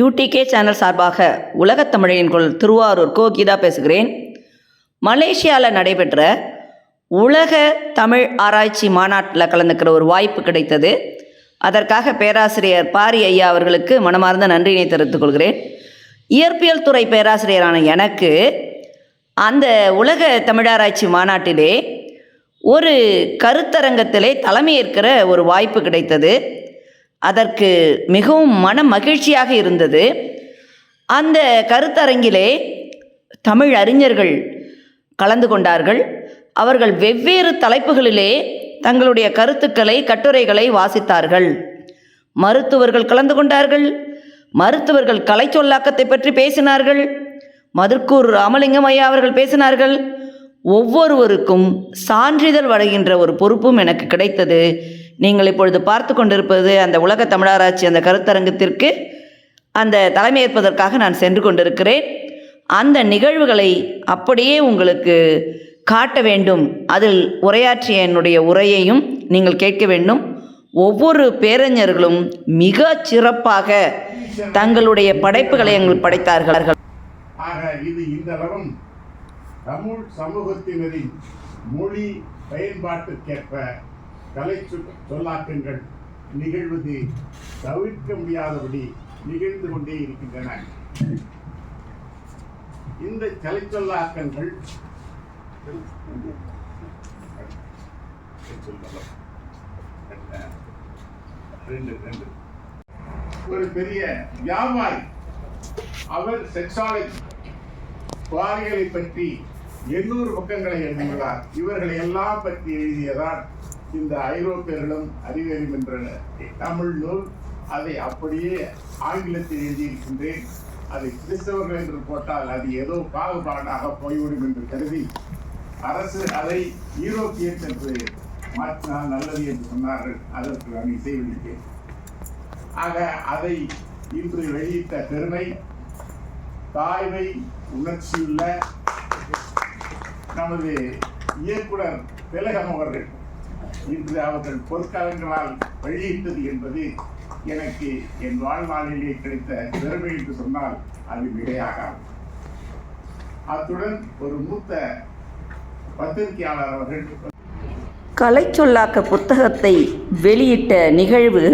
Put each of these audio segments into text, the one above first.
UDK channel சார்பாக உலகத் தமிழின் குரல் திருவாரூர் கோ கீதா பேசுகிறேன். மலேசியாவில் நடைபெற்ற உலக தமிழ் ஆராய்ச்சி மாநாட்டில் கலந்துக்கிற ஒரு வாய்ப்பு கிடைத்தது. அதற்காக பேராசிரியர் பாரி ஐயா அவர்களுக்கு மனமார்ந்த நன்றியினை தெரிவித்துக் கொள்கிறேன். இயற்பியல் துறை பேராசிரியரான எனக்கு அந்த உலக தமிழாராய்ச்சி மாநாட்டிலே ஒரு கருத்தரங்கத்திலே தலைமையேற்கிற ஒரு வாய்ப்பு கிடைத்தது. அதற்கு மிகவும் மன மகிழ்ச்சியாக இருந்தது. அந்த கருத்தரங்கிலே தமிழ் அறிஞர்கள் கலந்து கொண்டார்கள். அவர்கள் வெவ்வேறு தலைப்புகளிலே தங்களுடைய கருத்துக்களை கட்டுரைகளை வாசித்தார்கள். மருத்துவர்கள் கலந்து கொண்டார்கள். மருத்துவர்கள் கலை சொல்லாக்கத்தை பற்றி பேசினார்கள். மதுர்கூர் ராமலிங்கம் ஐயா அவர்கள் பேசினார்கள். ஒவ்வொருவருக்கும் சான்றிதழ் வழங்கின்ற ஒரு பொறுப்பும் எனக்கு கிடைத்தது. நீங்கள் இப்பொழுது பார்த்து கொண்டிருப்பது அந்த உலக தமிழராட்சி அந்த கருத்தரங்கத்திற்கு அந்த தலைமையேற்பதற்காக நான் சென்று கொண்டிருக்கிறேன். அந்த நிகழ்வுகளை அப்படியே உங்களுக்கு காட்ட வேண்டும். அதில் உரையாற்றிய என்னுடைய உரையையும் நீங்கள் கேட்க வேண்டும். ஒவ்வொரு பேரறிஞர்களும் மிக சிறப்பாக தங்களுடைய படைப்புகளை எங்கள் படைத்தார்கள். ஆக இது இன்றளவும் தமிழ் சமூகத்தினரின் மொழி பயன்பாட்டுக்கேற்ப கலை சொல்லாக்கங்கள். நிகழ்வது தவிர்க்க முடியாதபடி நிகழ்ந்து கொண்டே இருக்கின்றன. இந்த கலை சொல்லாக்கங்கள் ரெண்டு. ஒரு பெரிய வியாபாரி அவர் செக்ஸாலஜி பற்றி எண்ணூறு பக்கங்களை எழுதியுள்ளார். இவர்களை எல்லாம் பற்றி எழுதியதால் இந்த ஐரோப்பியர்களும் அறிவறிகின்றனர் தமிழ் நூல். அதை அப்படியே ஆங்கிலத்தில் எழுதியிருக்கின்றேன். அதை கிறிஸ்தவர்கள் என்று போட்டால் அது ஏதோ பாகுபாடாக போய்விடும் என்று கருதி அரசு அதை யூரோப்பியன் என்று மாற்றினால் நல்லது என்று சொன்னார்கள். அதற்கு நான் இசைவளித்தேன். ஆக அதை இன்று வெளியிட்ட பெருமை தாய்மை உணர்ச்சியுள்ள நமது இயக்குனர் திலகம் அவர்கள் இன்று அவர்கள் பொற்காலங்களால் வெளியிட்டது என்பது எனக்கு என் வாழ்நாளிலே கிடைத்த பெருமை என்று சொன்னால் அது மிகையாகாது அத்துடன் ஒரு மூத்த பத்திரிகையாளர் அவர்கள் கலை சொல்லாக்க புத்தகத்தை வெளியிட்ட நிகழ்வு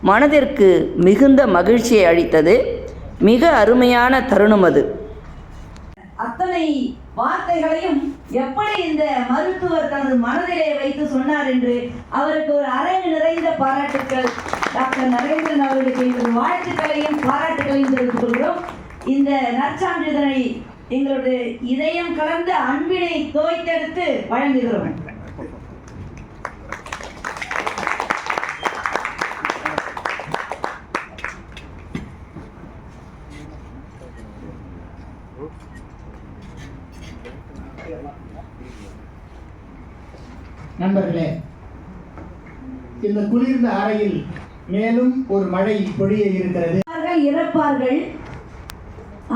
மனதிற்கு மிகுந்த மகிழ்ச்சியை அளித்தது. மிக அருமையான தருணம் அது. அத்தனை வார்த்தைகளையும் எப்படி இந்த மருத்துவர் தனது மனதிலே வைத்து சொன்னார் என்று அவருக்கு ஒரு அரங்கு நிறைந்த பாராட்டுக்கள். டாக்டர் நரேந்திரன் அவர்களுக்கு எங்கள் வாழ்த்துக்களையும் பாராட்டுகளையும் தெரிவித்துக் கொள்கிறோம். இந்த நற்சான்றிதழை எங்களுடைய இதயம் கலந்த அன்பினை தோய்த்தெடுத்து வழங்குகிறோம். நண்பர்களே இந்த குளிர்ந்த அறையில் மேலும் ஒரு மழை பொழிய இருக்கிறது. இறப்பார்கள்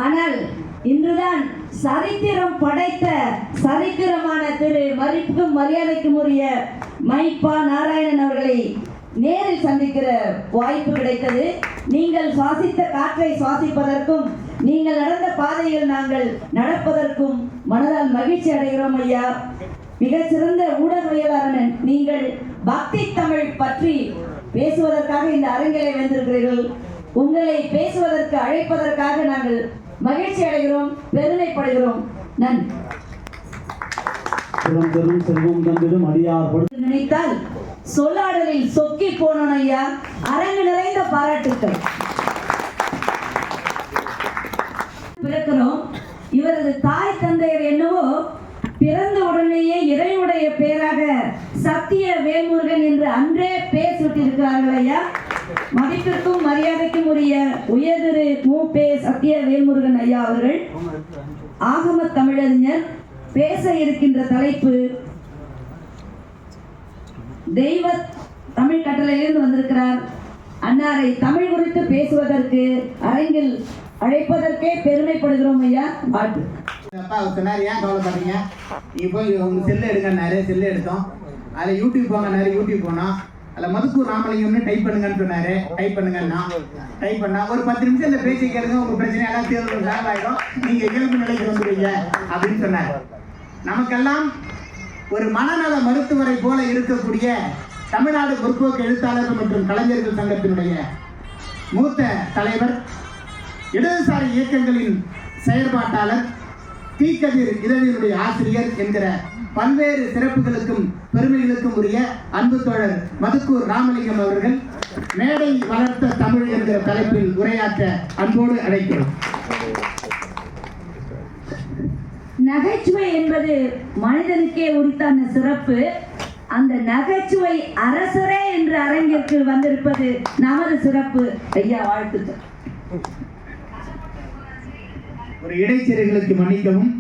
ஆனால் இன்றுதான் சரித்திரம் படைத்த சரித்திரமான திரு மதிப்புக்கும் மரியாதைக்கும் உரிய மைப்பா நாராயணன் அவர்களை நேரில் சந்திக்கிற வாய்ப்பு கிடைத்தது. நீங்கள் சுவாசித்த காற்றை சுவாசிப்பதற்கும் நீங்கள் நடந்த பாதையில் நாங்கள் நடப்பதற்கும் மனதால் மகிழ்ச்சி அடைகிறோம் ஐயா. மிகச்சிறந்த ஊடகவியல் பக்தி தமிழ் பற்றி பேசுவதற்காக இந்த அரங்கிலே வந்திருக்கிறீர்கள். உங்களை பேசுவதற்கு அழைப்பதற்காக நாங்கள் மகிழ்ச்சி அடைகிறோம் பெருமைப்படுகிறோம். நன்றி. செல்வம் தந்திடும் அடியார் நினைத்தால் சொல்லாடலில் சொக்கி போனோம் ஐயா. அரங்கு நிறைந்த பாராட்டுக்கள். பிறக்கிறோம் இவரது தாய் தந்தையர் என்னவோ பிறந்த உடனேயே இறைவனுடைய பேராக சத்திய வேல்முருகன் என்று அன்றே பேர் சுட்டிருக்கிறார்கள் ஐயா. மதிப்பிற்கும் மரியாதைக்கும் உரிய உயர்திரு மு. பே. சத்திய வேல்முருகன் ஐயா அவர்கள் ஆகம தமிழறிஞர் பேச இருக்கின்ற தலைப்பு தெய்வ தமிழ் கட்டளையிலிருந்து வந்திருக்கிறார். அன்னாரை தமிழ் குறித்து பேசுவதற்கு அரங்கில் அழைப்பதற்கே பெருமைப்படுகிறோம் ஐயா. வாழ்த்து. அப்பா அவர் சொன்னார் ஏன் கவலைப்படுறீங்க நீ போய் உங்க செல்லு எடுங்கன்னாரு செல்லு எடுத்தோம். அதில் யூடியூப் போங்கன்னாரு யூடியூப் போனோம். அதில் மதுக்கூர் ராமலிங்கம்னு டைப் பண்ணுங்கன்னு சொன்னாரு. டைப் பண்ணுங்கன்னா டைப் பண்ணா ஒரு பத்து நிமிஷம் இந்த பேச்சை கேளுங்க உங்க பிரச்சனை எல்லாம் தீர்வு சால்வ் ஆயிடும். நீங்க இயல்பு நிலைக்கு வந்துடுவீங்க அப்படின்னு சொன்னார். நமக்கெல்லாம் ஒரு மனநல மருத்துவரை போல இருக்கக்கூடிய தமிழ்நாடு முற்போக்கு எழுத்தாளர்கள் மற்றும் கலைஞர்கள் சங்கத்தினுடைய மூத்த தலைவர் இடதுசாரி இயக்கங்களின் செயற்பாட்டாளர் தீக்கதிர் இதழினுடைய ஆசிரியர் என்கிற பல்வேறு சிறப்புகளுக்கும் பெருமைகளுக்கும் உரிய அன்பு தோழர் மதுக்கூர் ராமலிங்கம் அவர்கள் மேடை வளர்த்த தமிழ் என்கிற தலைப்பில் உரையாற்ற அன்போடு அழைக்கிறோம். நகைச்சுவை என்பது மனிதனுக்கே உரித்தான சிறப்பு. அந்த நகைச்சுவை அரசரே என்று அரங்கிற்கு வந்திருப்பது நமது சிறப்பு. ஐயா வாழ்த்துக்கள். ஒரு இடைச்செருகளுக்கு மன்னிக்கவும்.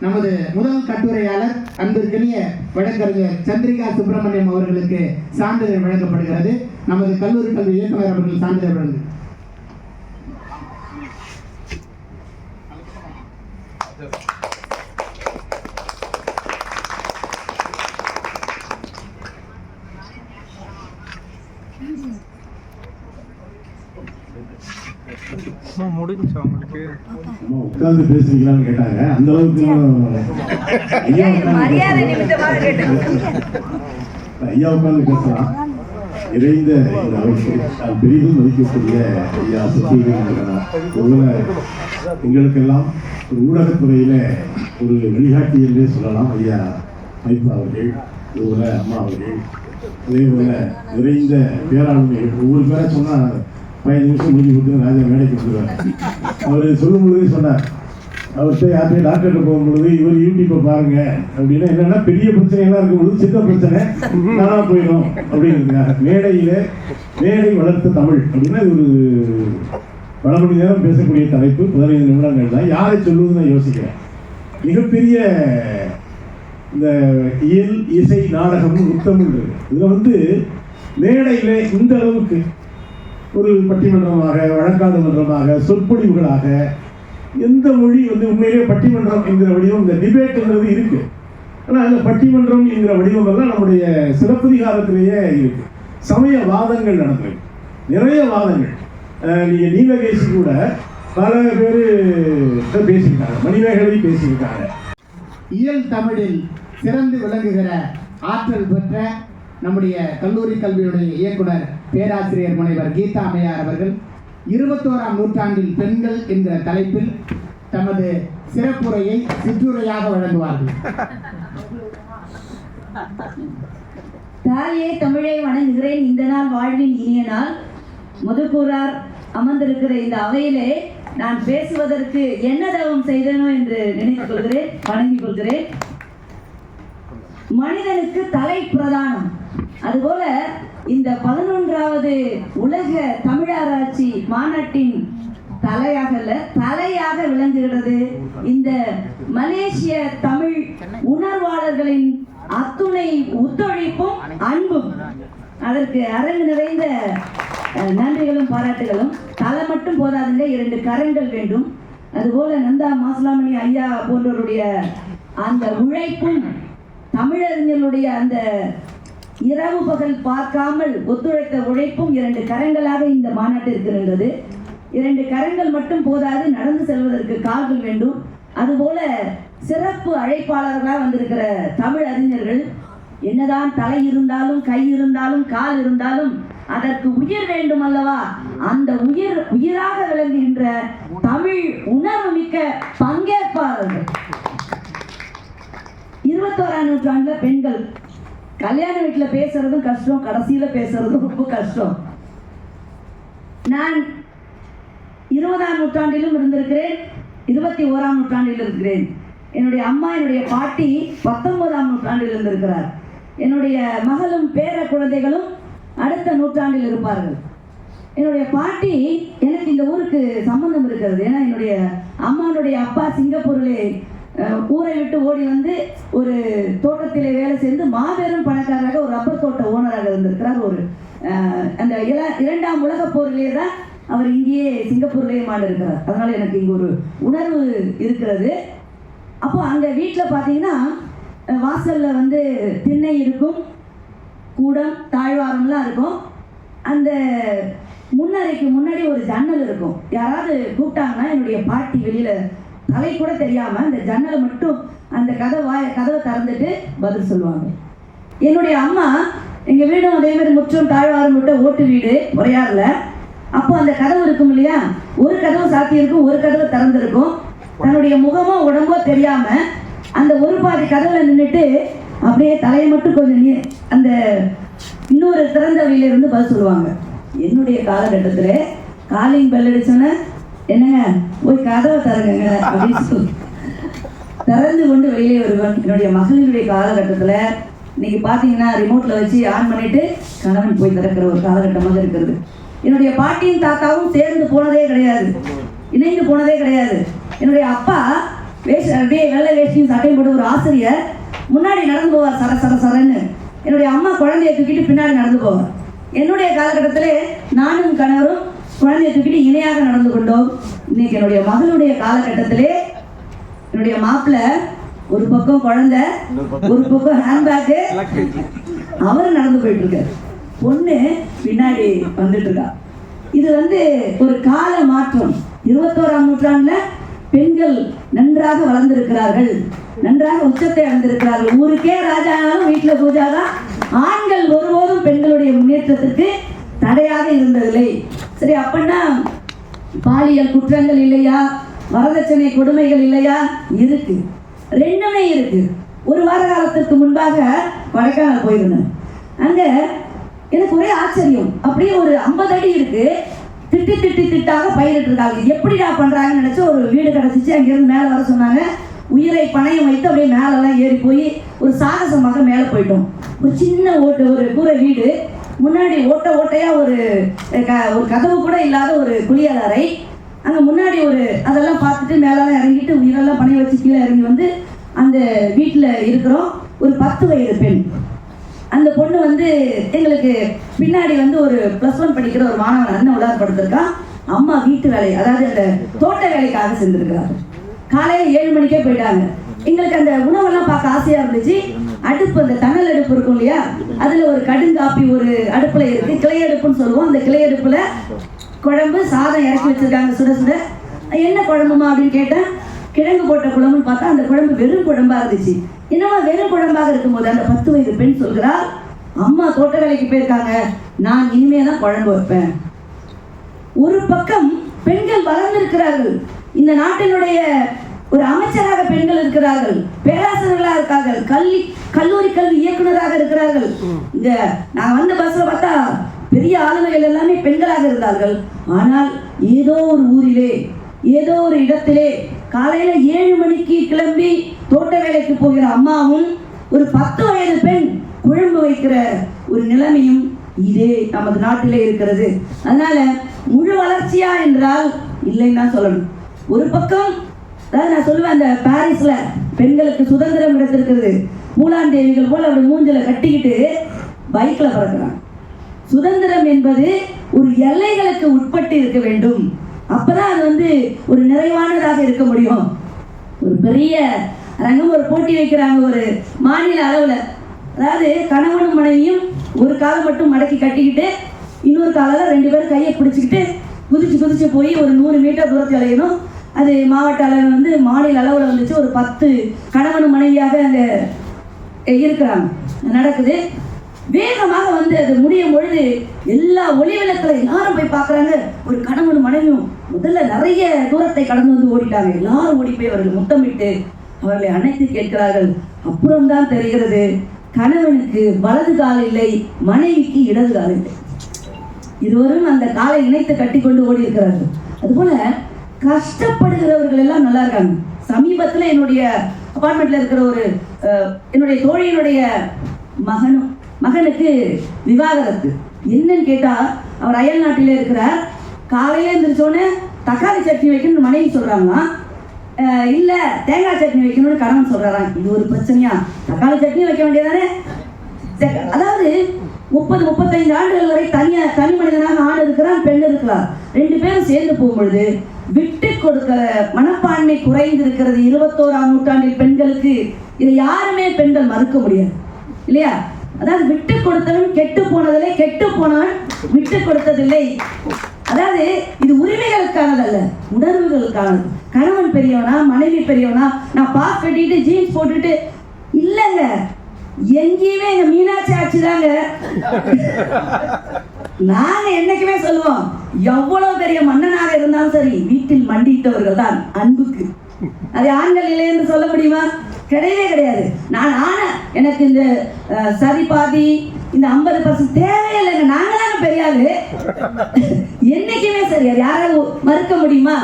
நமது முதல் கட்டுரையாளர் அன்பிற்கினிய வழக்கறிஞர் சந்திரிகா சுப்பிரமணியம் அவர்களுக்கு சான்றிதழ் வழங்கப்படுகிறது. நமது கல்லூரி கல்வி இயக்குநர் அவர்கள் சான்றிதழ் வழங்கு உங்களுக்கு? அம்மா உட்கார்ந்து பேசுறீங்களான்னு கேட்டாங்க. அந்த அளவுக்கு ஐயா உட்கார்ந்து பேசலாம். இறைந்த பெரிதும் மதிக்கக்கூடிய ஐயா ஒருவேளை எங்களுக்கெல்லாம் ஒரு ஊடகத்துறையில ஒரு வழிகாட்டி என்றே சொல்லலாம் ஐயா மைப்பா அவர்கள் இதுபோல அம்மா அவர்கள். அதே போல நிறைந்த பேராளுமைகள் ஒவ்வொரு பேரை சொன்னா பதினஞ்சு நிமிஷம் முடிஞ்சு கொடுத்து ராஜா மேடைக்கு வந்துடுவார் அவர் சொல்லும் பொழுதே சொன்னார் அவர்கிட்ட யார்கிட்ட டாக்டர்கிட்ட போகும்பொழுது இவர் யூடியூப்பை பாருங்க. அப்படின்னா என்னன்னா பெரிய பிரச்சனை இருக்கும்பொழுது சின்ன பிரச்சனை. நானாக போயிடும். அப்படின்னு மேடையில் மேடை வளர்த்த தமிழ் அப்படின்னா இது ஒரு பல மணி நேரம் பேசக்கூடிய தலைப்பு. பதினைந்து நிமிடங்கள் தான். யாரை சொல்லுவதுன்னு நான் யோசிக்கிறேன். மிகப்பெரிய இந்த இயல் இசை நாடகம் உத்தமிழ் இருக்கு இதில் வந்து மேடையில் இந்த அளவுக்கு ஒரு பட்டிமன்றமாக வழக்காடு மன்றமாக சொற்பொழிவுகளாக எந்த மொழி வந்து உண்மையிலே பட்டிமன்றம் என்கிற வடிவம் இந்த டிபேட்ங்கிறது இருக்கு. ஆனால் அந்த பட்டிமன்றம் என்கிற வடிவம் எல்லாம் நம்முடைய சிலப்பதிகாரத்திலேயே இருக்கு. சமய வாதங்கள் நடந்திருக்கு நிறைய வாதங்கள். நீங்கள் நீலகேசி கூட பல பேர் பேசியிருக்காங்க. மணிமேகலை பேசியிருக்காங்க. இயல் தமிழில் சிறந்து விளங்குகிற ஆற்றல் பெற்ற நம்முடைய கல்லூரி கல்வியுடைய இயக்குனர் பேராசிரியர் முனைவர் கீதா அம்மையார் அவர்கள் இருபத்தோராம் நூற்றாண்டில் பெண்கள் என்ற தலைப்பில் தமது சிறப்புரையை சிற்றுரையாக வழங்குவார்கள். தாயே தமிழை வணங்குகிறேன். இந்த நாள் வாழ்வின் இனிய நாள். முதுகூரார் அமர்ந்திருக்கிற இந்த அவையிலே நான் பேசுவதற்கு என்ன தவம் செய்தனோ என்று நினைத்துக் கொள்கிறேன் வணங்கிக் கொள்கிறேன். மனிதனுக்கு தலை பிரதானம் அதுபோல இந்த பதினொன்றாவது உலக தமிழாராய்ச்சி மாநாட்டின் தலையாக தலையாக விளங்குகிறது இந்த மலேசிய தமிழ் உணர்வாளர்களின் அத்துணை ஒத்துழைப்பும் அன்பும். அதற்கு அரங்கு நிறைந்த நன்றிகளும் பாராட்டுகளும். தலை மட்டும் போதாதுங்க இரண்டு கரங்கள் வேண்டும். அதுபோல நந்தா மாசலாமணி ஐயா போன்றவருடைய அந்த உழைப்பும் தமிழறிஞர்களுடைய அந்த இரவு பகல் பார்க்காமல் ஒத்துழைத்த உழைப்பும் இரண்டு கரங்களாக இந்த மாநாட்டிற்கு இருந்தது இரண்டு கரங்கள் மட்டும் போதாது நடந்து செல்வதற்கு கால்கள் வேண்டும். அதுபோல சிறப்பு அழைப்பாளர்களாக வந்திருக்கிற தமிழ் அறிஞர்கள் என்னதான் தலை இருந்தாலும் கை இருந்தாலும் கால் இருந்தாலும் அதற்கு உயிர் வேண்டும் அல்லவா? அந்த உயிர் உயிராக விளங்குகின்ற தமிழ் உணர்வு மிக்க பங்கேற்பாளர்கள். இருபத்தோராம் நூற்றாண்டுல பெண்கள் கல்யாண வீட்டில் பேசுறதும் கஷ்டம் கடைசியில் பேசுறதும் ரொம்ப கஷ்டம். நான் இருபதாம் நூற்றாண்டிலும் இருந்திருக்கிறேன் இருபத்தி ஓராம் நூற்றாண்டில் இருக்கிறேன். என்னுடைய அம்மா என்னுடைய பாட்டி பத்தொன்பதாம் நூற்றாண்டில் இருந்திருக்கிறார். என்னுடைய மகளும் பேர குழந்தைகளும் அடுத்த நூற்றாண்டில் இருப்பார்கள். என்னுடைய பாட்டி எனக்கு இந்த ஊருக்கு சம்பந்தம் இருக்கிறது. ஏன்னா என்னுடைய அம்மானுடைய அப்பா சிங்கப்பூரிலே ஊரை விட்டு ஓடி வந்து ஒரு தோட்டத்திலே வேலை செய்து மாபெரும் பணக்காரராக ஒரு ரப்பர் தோட்ட ஓனராக இருந்திருக்கிறார். ஒரு அந்த இரண்டாம் உலகப் போரிலே தான் அவர் இங்கேயே சிங்கப்பூர்லேயே மாண்டிருக்கிறார் அதனால எனக்கு இங்கே ஒரு உணர்வு இருக்கிறது. அப்போ அங்கே வீட்டில் பார்த்தீங்கன்னா வாசலில் வந்து திண்ணை இருக்கும் கூடம் தாழ்வாரம்லாம் இருக்கும். அந்த முன்னறைக்கு முன்னாடி ஒரு ஜன்னல் இருக்கும். யாராவது கூப்பிட்டாங்கன்னா என்னுடைய பாட்டி வெளியில் தலை கூட தெரியாம அந்த ஜன்னலை மட்டும் அந்த கதவை கதவை திறந்துட்டு பதில் சொல்லுவாங்க. என்னுடைய அம்மா எங்க வீடும் அதே மாதிரி முற்றும் தாழ்வாரம் விட்ட ஓட்டு வீடு உரையாறுல அப்போ அந்த கதவு இருக்கும் இல்லையா? ஒரு கதவு சாத்தியிருக்கும் ஒரு கதவு திறந்திருக்கும். தன்னுடைய முகமோ உடம்போ தெரியாம அந்த ஒரு பாதி கதவுல நின்றுட்டு அப்படியே தலையை மட்டும் கொஞ்சம் அந்த இன்னொரு திறந்த வழியில இருந்து பதில் சொல்லுவாங்க. என்னுடைய காலகட்டத்தில் காலிங் பெல் அடிச்சோன்னே என்னங்க போய் கதவை திறங்குங்க அப்படின்னு திறந்து கொண்டு வெளியே வருவன். என்னுடைய மகளிருடைய காலகட்டத்தில் இன்னைக்கு பார்த்தீங்கன்னா ரிமோட்டில் வச்சு ஆன் பண்ணிட்டு கணவன் போய் திறக்கிற ஒரு காலகட்டமாக இருக்கிறது. என்னுடைய பாட்டியும் தாத்தாவும் சேர்ந்து போனதே கிடையாது. இணைந்து போனதே கிடையாது. என்னுடைய அப்பா வேஷ அப்படியே வெள்ளை வேஷ்டியும் சட்டையும் போட்டு ஒரு ஆசிரியர் முன்னாடி நடந்து போவார் சர சர சரன்னு. என்னுடைய அம்மா குழந்தைய தூக்கிட்டு பின்னாடி நடந்து போவார். என்னுடைய காலகட்டத்திலே நானும் கணவரும் குழந்தைய தூக்கிட்டு இணையாக நடந்து கொண்டோம். இன்னைக்கு என்னுடைய மகளுடைய காலகட்டத்திலே என்னுடைய மாப்பிள்ளை ஒரு பக்கம் குழந்தை ஒரு பக்கம் ஹேண்ட்பேக்கு அவர் நடந்து போயிட்டு இருக்காரு பொண்ணு பின்னாடி வந்துட்டு இருக்கா இது வந்து ஒரு கால மாற்றம். இருபத்தோராம் நூற்றாண்டுல பெண்கள் நன்றாக வளர்ந்திருக்கிறார்கள். நன்றாக உச்சத்தை அடைந்திருக்கிறார்கள். ஊருக்கே ராஜானாலும் வீட்டுல பூஜா தான் ஆண்கள் ஒருபோதும் பெண்களுடைய முன்னேற்றத்திற்கு தடையாக இருந்ததில்லை. சரி அப்படின்னா பாலியல் குற்றங்கள் இல்லையா? வரதட்சணை கொடுமைகள் இல்லையா? இருக்கு. ரெண்டுமே இருக்கு. ஒரு வார காலத்திற்கு முன்பாக கொடைக்கானல் போயிருந்தேன். அங்கே எனக்கு ஒரே ஆச்சரியம். அப்படியே ஒரு ஐம்பது அடி இருக்கு. திட்டு திட்டு திட்டாக பயிரிட்டு இருக்காங்க எப்படிடா பண்ணுறாங்கன்னு நினச்சி ஒரு வீடு கிடச்சிச்சு அங்கேருந்து மேலே வர சொன்னாங்க. உயிரை பணயம் வைத்து அப்படியே மேலெல்லாம் ஏறி போய் ஒரு சாகசமாக மேலே போயிட்டோம். ஒரு சின்ன ஓட்டு ஒரு கூரை வீடு. முன்னாடி ஓட்ட ஓட்டையாக ஒரு க- ஒரு கதவு கூட இல்லாத ஒரு குளியல் அறை அங்கே முன்னாடி ஒரு அதெல்லாம் பார்த்துட்டு மேலெல்லாம் இறங்கிட்டு உயிரெல்லாம் பணைய வச்சு கீழே இறங்கி வந்து அந்த வீட்டில் இருக்கிறோம். ஒரு பத்து வயது பெண். அந்த பொண்ணு வந்து எங்களுக்கு பின்னாடி வந்து ஒரு ப்ளஸ் ஒன் படிக்கிற ஒரு மாணவன் அண்ணன் உலார்படுத்திருக்கான் அம்மா வீட்டு வேலை அதாவது அந்த தோட்ட வேலைக்காக செஞ்சிருக்கிறாங்க காலையில் ஏழு மணிக்கே போயிட்டாங்க. எங்களுக்கு அந்த உணவெல்லாம் பார்க்க ஆசையாக இருந்துச்சு. அடுப்பு அந்த தணல் அடுப்பு இருக்கும் இல்லையா? அதுல ஒரு கடுங்காப்பி ஒரு அடுப்புல இருக்கு. கிளை அடுப்புன்னு சொல்லுவோம். அந்த கிளை அடுப்புல குழம்பு சாதம் இறக்கி வச்சிருக்காங்க. சுட சுட. என்ன குழம்புமா அப்படின்னு கேட்டேன் கிழங்கு போட்ட குழம்புன்னு பார்த்தா அந்த குழம்பு வெறும் குழம்பா இருந்துச்சு. என்னவா வெறும் குழம்பாக இருக்கும்போது அந்த பத்து வயது பெண் சொல்கிறா அம்மா தோட்ட வேலைக்கு போயிருக்காங்க. நான் இனிமே தான் குழம்பு வைப்பேன். ஒரு பக்கம் பெண்கள் வளர்ந்திருக்கிறார்கள். இந்த நாட்டினுடைய ஒரு அமைச்சராக பெண்கள் இருக்கிறார்கள் பேராசிரியர்களாக இருக்கார்கள் கல்வி கல்லூரி கல்வி இயக்குனராக இருக்கிறார்கள். இந்த நான் வந்த பஸ்ல பார்த்தா பெரிய ஆளுமைகள் எல்லாமே பெண்களாக இருந்தார்கள். ஆனால் ஏதோ ஒரு ஊரிலே ஏதோ ஒரு இடத்திலே காலையில ஏழு மணிக்கு கிளம்பி தோட்ட வேலைக்கு போகிற அம்மாவும் ஒரு பத்து வயது பெண் குழம்பு வைக்கிற ஒரு நிலைமையும் இதே நமது நாட்டிலே இருக்கிறது. அதனால முழு வளர்ச்சியா என்றால் இல்லைன்னு தான் சொல்லணும். ஒரு பக்கம் அதாவது நான் சொல்லுவேன் அந்த பாரிஸ்ல பெண்களுக்கு சுதந்திரம் கிடைத்திருக்கிறது. மூலான் தேவிகள் போல் அவருடைய மூஞ்சில கட்டிக்கிட்டு பைக்ல பறக்கிறான் சுதந்திரம் என்பது ஒரு எல்லைகளுக்கு உட்பட்டு இருக்க வேண்டும். அப்பதான் அது வந்து ஒரு நிறைவானதாக இருக்க முடியும். ஒரு பெரிய ரங்கம் ஒரு போட்டி வைக்கிறாங்க ஒரு மாநில அளவில். அதாவது கணவனும் மனைவியும் ஒரு காலை மட்டும் மடக்கி கட்டிக்கிட்டு இன்னொரு காலில் ரெண்டு பேரும் கையை பிடிச்சிக்கிட்டு குதிச்சு குதிச்சு போய் ஒரு நூறு மீட்டர் தூரத்தில் அலையணும். அது மாவட்ட அளவில் வந்து மாநில அளவில் வந்துச்சு. ஒரு பத்து கணவன் மனைவியாக அங்கே இருக்கிறாங்க. நடக்குது. வேகமாக வந்து அது முடியும் பொழுது எல்லா ஒளி விளக்கில் எல்லாரும் போய் பார்க்குறாங்க. ஒரு கணவன் மனைவியும் முதல்ல நிறைய தூரத்தை கடந்து வந்து ஓடிட்டாங்க. எல்லாரும் ஓடி போய் அவர்கள் முத்தமிட்டு அவர்களை அணைத்து கேட்கிறார்கள். அப்புறம்தான் தெரிகிறது கணவனுக்கு வலது கால் இல்லை மனைவிக்கு இடது கால் இல்லை. இதுவரும் அந்த காலை இணைத்து கட்டிக்கொண்டு ஓடி இருக்கிறார்கள் அதுபோல கஷ்டப்படுகிறவர்கள் எல்லாம் நல்லா இருக்காங்க சமீபத்தில் என்னுடைய அப்பார்ட்மெண்ட்ல இருக்கிற ஒரு என்னுடைய தோழியினுடைய மகனும் மகனுக்கு விவாகரத்து என்னன்னு கேட்டா அவர் அயல் நாட்டில் இருக்கிறார். காலையில எழுந்திரிச்சோன்னே தக்காளி சட்னி வைக்கணும்னு மனைவி சொல்றாங்களாம் இல்லை இல்ல தேங்காய் சட்னி வைக்கணும்னு கணவன் சொல்றாராம் இது ஒரு பிரச்சனையா? தக்காளி சட்னி வைக்க வேண்டியதானே? சரி, அதாவது முப்பது முப்பத்தைந்து ஆண்டுகள் வரை தனியா தனி மனிதனாக ஆண் இருக்கிறான் பெண் இருக்கிறார். ரெண்டு பேரும் சேர்ந்து போகும்பொழுது விட்டு கொடுக்கிற மனப்பான்மை குறைந்து இருக்கிறது இருபத்தோராம் நூற்றாண்டில் பெண்களுக்கு. இதை யாருமே பெண்கள் மறுக்க முடியாது. இல்லையா? அதாவது விட்டு கொடுத்தவன் கெட்டு போனதில்லை கெட்டு போனவன் விட்டு கொடுத்ததில்லை அதாவது இது உரிமைகளுக்கானதல்ல உணர்வுகளுக்கானது. கணவன் பெரியவனா மனைவி பெரியவனா நான் பாஸ் கட்டிட்டு ஜீன்ஸ் போட்டுட்டு இல்லைங்க. எங்கேயுமே எங்க மீனாட்சி ஆட்சி தாங்க. நாங்க என்னைக்குமே சொல்லுவோம் எவ்வளவு பெரிய மன்னனாக இருந்தாலும் சரி வீட்டில் மண்டியிட்டவர்கள் தான் அன்புக்கு. அது ஆண்கள் இல்லை என்று சொல்ல முடியுமா? கிடையவே கிடையாது. நான் ஆன எனக்கு இந்த சரி பாதி இந்த ஐம்பது பர்சன்ட் தேவையில்லைங்க நாங்க பெரிய ஆளு. என்னைக்குமே சரி அது யாராவது மறுக்க முடியுமா?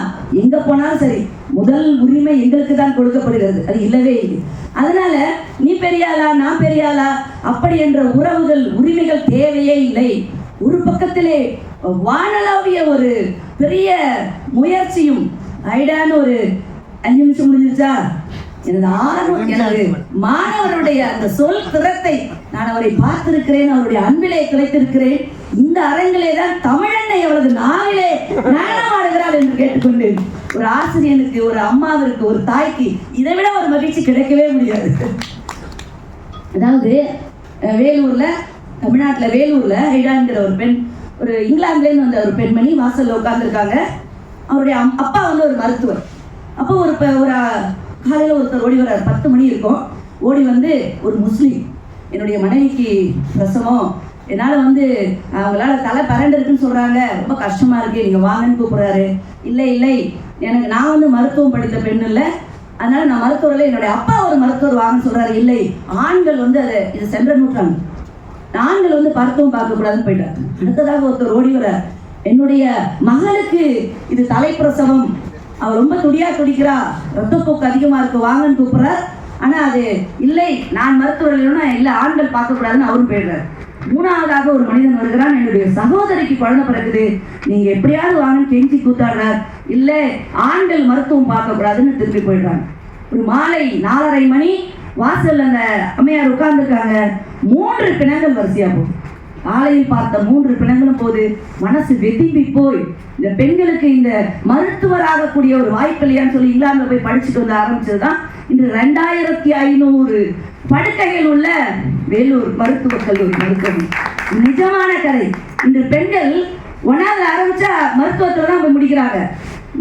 எங்க போனாலும் சரி முதல் உரிமை எங்களுக்கு தான் கொடுக்கப்படுகிறது. அது இல்லவே இல்லை. அதனால நீ பெரியாளா நான் பெரியாளா அப்படி என்ற உறவுகள் உரிமைகள் தேவையே இல்லை. ஒரு பக்கத்திலே வானளாவிய ஒரு பெரிய முயற்சியும் ஐடான்னு ஒரு அஞ்சு நிமிஷம் முடிஞ்சிருச்சா? எனது ஆர்வம் எனது மாணவருடைய அந்த சொல் திறத்தை நான் அவரை பார்த்திருக்கிறேன் அவருடைய அன்பிலே கிடைத்திருக்கிறேன் இந்த அரங்கிலே தான் தமிழன்னை அவளது நாவிலே நடனமாடுகிறாள் என்று கேட்டுக்கொண்டேன் ஒரு ஆசிரியனுக்கு ஒரு அம்மாவிற்கு ஒரு தாய்க்கு இதை விட ஒரு மகிழ்ச்சி கிடைக்கவே முடியாது. அதாவது வேலூர்ல தமிழ்நாட்டில் வேலூரில் ஹைடாங்கிற ஒரு பெண் ஒரு இங்கிலாந்துலேருந்து வந்த ஒரு பெண்மணி வாசலில் உட்காந்துருக்காங்க அவருடைய அப்பா வந்து ஒரு மருத்துவர். அப்போ ஒரு ஒரு காலையில் ஒருத்தர் ஓடி வர்றார். பத்து மணி இருக்கும். ஓடி வந்து ஒரு முஸ்லீம். என்னுடைய மனைவிக்கு பிரசவம். என்னால் வந்து அவங்களால தலை பரண்டு இருக்குன்னு சொல்கிறாங்க ரொம்ப கஷ்டமாக இருக்குது நீங்கள் வாங்கன்னு கூப்பிட்றாரு. இல்லை இல்லை. எனக்கு நான் வந்து மருத்துவம் படித்த பெண் இல்லை. அதனால் நான் மருத்துவரில் என்னுடைய அப்பா ஒரு மருத்துவர் வாங்கன்னு சொல்கிறாரு இல்லை. ஆண்கள் வந்து அதை இது சென்ற நூற்றாண்டு. ஆண்கள் வந்து மருத்துவம் பார்க்கக்கூடாதுன்னு போயிட்டாங்க. அடுத்ததாக ஒருத்தர் ஓடி வர என்னுடைய மகளுக்கு இது தலைப்பிரசவம். அவள் ரொம்ப துடியா துடிக்கிறா. ரத்தப்போக்கு அதிகமா இருக்கு. வாங்கன்னு கூப்பிடுறார். ஆனா அது இல்லை நான் மருத்துவர்கள்னா இல்லை ஆண்கள் பார்க்கக்கூடாதுன்னு அவரும் போயிடுறார். மூணாவதாக ஒரு மனிதன் வருகிறான். என்னுடைய சகோதரிக்கு குழந்தை பிறகுது நீங்க எப்படியாவது வாங்கன்னு கெஞ்சி கூத்தாடுறார். இல்லை ஆண்கள் மருத்துவம் பார்க்கக்கூடாதுன்னு திருப்பி போயிடுறாங்க. ஒரு மாலை நாலரை மணி வாசல் அந்த அம்மையார் உட்கார்ந்துருக்காங்க. மூன்று பிணங்கள் வரிசையா போகுது. ஆலையில் பார்த்த மூன்று பிணங்களும் போது மனசு வெதும்பி போய் இந்த பெண்களுக்கு இந்த மருத்துவராகக்கூடிய ஒரு வாய்ப்பு இல்லையான்னு சொல்லி இங்கிலாந்துல போய் படிச்சுட்டு வந்து ஆரம்பிச்சது தான் இன்று ரெண்டாயிரத்தி ஐநூறு படுக்கைகள் உள்ள வேலூர் மருத்துவக் கல்லூரி மருத்துவம் நிஜமான கதை. இன்று பெண்கள் ஒன்றாவது ஆரம்பிச்சா மருத்துவத்தில் தான் போய் முடிக்கிறாங்க.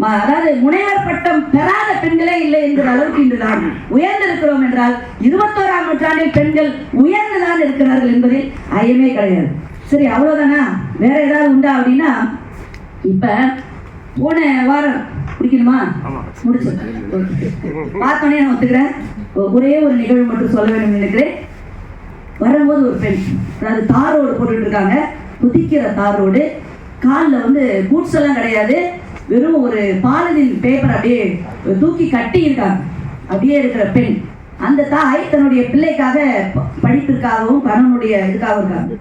அதாவது முனைவர் பட்டம் பெறாத பெண்களே இல்லை என்கிற அளவுக்கு இன்று நாம் உயர்ந்திருக்கிறோம் என்றால் இருபத்தோராம் நூற்றாண்டில் பெண்கள் உயர்ந்துதான் இருக்கிறார்கள் என்பதில் ஐயமே கிடையாது. சரி அவ்வளவுதானா? வேற ஏதாவது உண்டா அப்படின்னா இப்ப போன வாரம் குடிக்கணுமா முடிச்சு. பார்த்தோன்னே நான் ஒத்துக்கிறேன். ஒரே ஒரு நிகழ்வு மட்டும் சொல்ல வேண்டும் நினைக்கிறேன். வரும்போது ஒரு பெண் அதாவது தார் ரோடு போட்டுட்டு இருக்காங்க. குதிக்கிற தார் ரோடு. காலில் வந்து பூட்ஸ் எல்லாம் கிடையாது. வெறும் ஒரு பாலதில் பேப்பர் அப்படியே தூக்கி கட்டி இருக்காங்க. அப்படியே இருக்கிற பெண். அந்த தாய் தன்னுடைய பிள்ளைக்காக ப- படிப்பிற்காகவும் கணவனுடைய இதுக்காகவும் இருக்காங்க.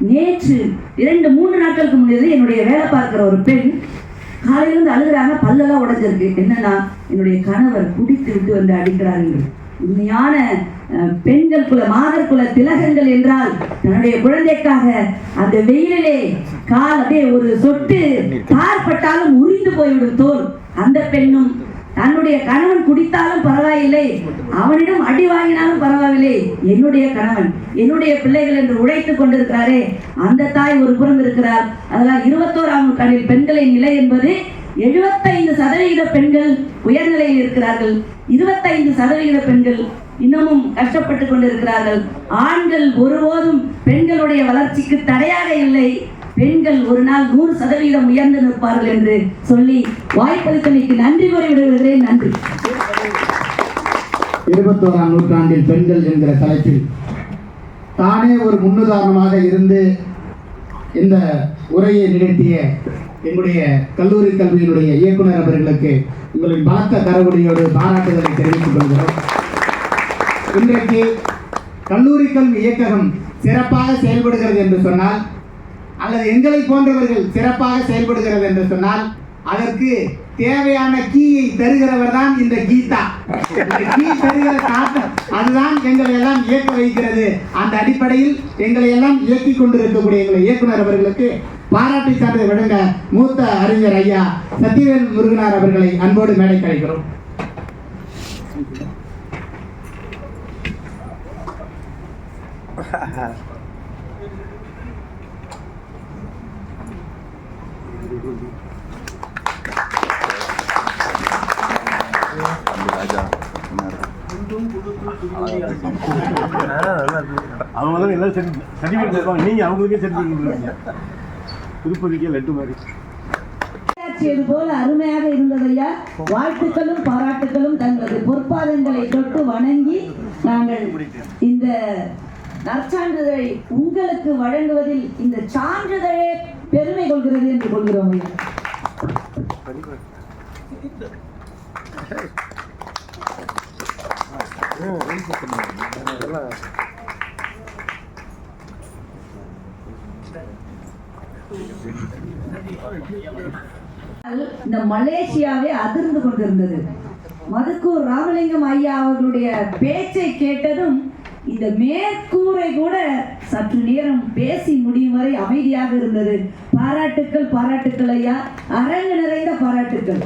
நேற்று இரண்டு மூன்று நாட்களுக்கு முன்னாடி என்னுடைய வேலை பார்க்குற ஒரு பெண் காலையிலிருந்து அழுகிறாங்க அழுகுறாங்க பல்லெல்லாம் உடைஞ்சிருக்கு. என்னன்னா என்னுடைய கணவர் குடித்து விட்டு வந்து அடிக்கிறார்கள் உண்மையான பெண்கள் குல மாதர் குல திலகங்கள் என்றால் தன்னுடைய குழந்தைக்காக அந்த வெயிலிலே கால் அப்படியே ஒரு சொட்டு தார்பட்டாலும் உரிந்து போய்விடும் தோல். அந்த பெண்ணும் தன்னுடைய கணவன் குடித்தாலும் பரவாயில்லை அவனிடம் அடி வாங்கினாலும் பரவாயில்லை. என்னுடைய கணவன் என்னுடைய பிள்ளைகள் என்று உழைத்துக் கொண்டிருக்கிறாரே அந்த தாய் ஒரு புறம் இருக்கிறார் அதனால் இருபத்தோராம் நூற்றாண்டில் பெண்களின் நிலை என்பது எழுபத்தைந்து சதவிகித பெண்கள் உயர்நிலையில் இருக்கிறார்கள். இருபத்தைந்து சதவிகித பெண்கள் இன்னமும் கஷ்டப்பட்டு கொண்டிருக்கிறார்கள். ஆண்கள் ஒருபோதும் பெண்களுடைய வளர்ச்சிக்கு தடையாக இல்லை. பெண்கள் ஒரு நாள் நூறு சதவீதம் உயர்ந்து நிற்பார்கள் என்று சொல்லி வாய்ப்பளித்தமைக்கு நன்றி கூறி விடுகிறேன் நன்றி. இருபத்தோராம் நூற்றாண்டில் பெண்கள் என்கிற தலைப்பில் தானே ஒரு முன்னுதாரணமாக இருந்து இந்த உரையை நிகழ்த்திய எங்களுடைய கல்லூரி கல்வியினுடைய இயக்குனர் அவர்களுக்கு உங்களின் பலத்த கரவொலியோடு பாராட்டுதலை தெரிவித்துக் கொள்கிறோம். இன்றைக்கு கல்லூரி கல்வி இயக்ககம் சிறப்பாக செயல்படுகிறது என்று சொன்னால் அல்லது எங்களை போன்றவர்கள் சிறப்பாக செயல்படுகிறது என்று சொன்னால் அதற்கு தேவையான கீயை தருகிறவர் தான் இந்த கீதா. கீ தருகிற தாக்கம் அதுதான் எங்களை எல்லாம் இயக்க வைக்கிறது. அந்த அடிப்படையில் எங்களை எல்லாம் இயக்கி கொண்டிருக்கக்கூடிய எங்களை இயக்குனர் அவர்களுக்கு பாராட்டி சான்றிதழ் வழங்க மூத்த அறிஞர் ஐயா சத்யவேல் முருகனார் அவர்களை அன்போடு மேடை கழிக்கிறோம் அவங்க தான் எல்லாம் சர்டிஃபிகேட் மாதிரி. போல அருமையாக இருந்ததையா வாழ்த்துக்களும் பாராட்டுகளும் தங்களது பொற்பாதங்களை தொட்டு வணங்கி நாங்கள் இந்த நற்சான்றிதழை உங்களுக்கு வழங்குவதில் இந்த சான்றிதழே பெருமை கொள்கிறது என்று கொள்கிறோம். இந்த மலேசியாவே அதிர்ந்து கொண்டிருந்தது. மதுக்கூர் ராமலிங்கம் ஐயா அவர்களுடைய பேச்சை கேட்டதும் இந்த மேற்கூரை கூட சற்று நேரம் பேசி முடியும் வரை அமைதியாக இருந்தது. பாராட்டுக்கள் பாராட்டுக்கள் ஐயா. அரங்கு நிறைந்த பாராட்டுக்கள்.